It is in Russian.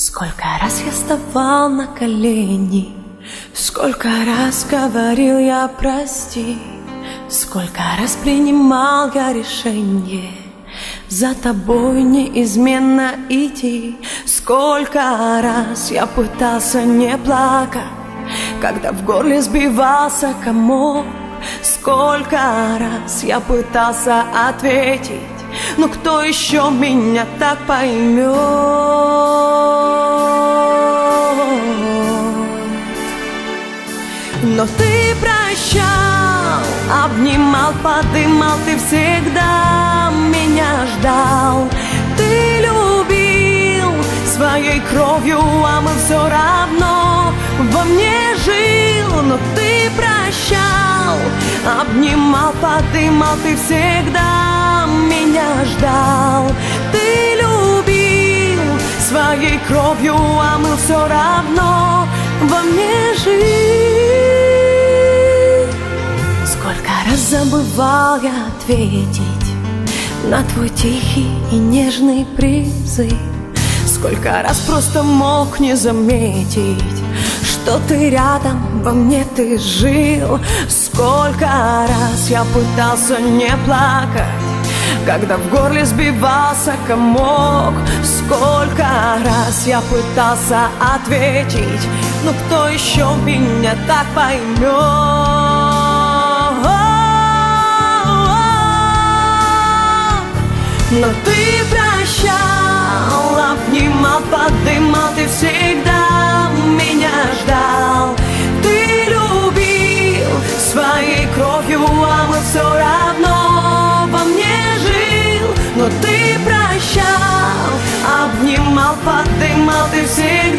Сколько раз я вставал на колени, Сколько раз говорил я прости, Сколько раз принимал я решение За тобой неизменно идти Сколько раз я пытался не плакать Когда в горле сбивался комок Сколько раз я пытался ответить Но кто еще меня так поймет Но ты прощал, обнимал, подымал Ты всегда меня ждал. Ты любил своей кровью, а мы все равно во мне жил. Но ты прощал, обнимал, подымал Ты всегда меня ждал. Ты любил своей кровью, а мы все равно во мне жил забывал я ответить На твой тихий и нежный призыв Сколько раз просто мог не заметить Что ты рядом, во мне ты жил. Сколько раз я пытался не плакать когда в горле сбивался комок. Сколько раз я пытался ответить Но кто еще меня так поймет Но ты прощал, обнимал, подымал, ты всегда меня ждал. Ты любил своей кровью, а мы все равно во мне жил. Но ты прощал, обнимал, подымал, ты всегда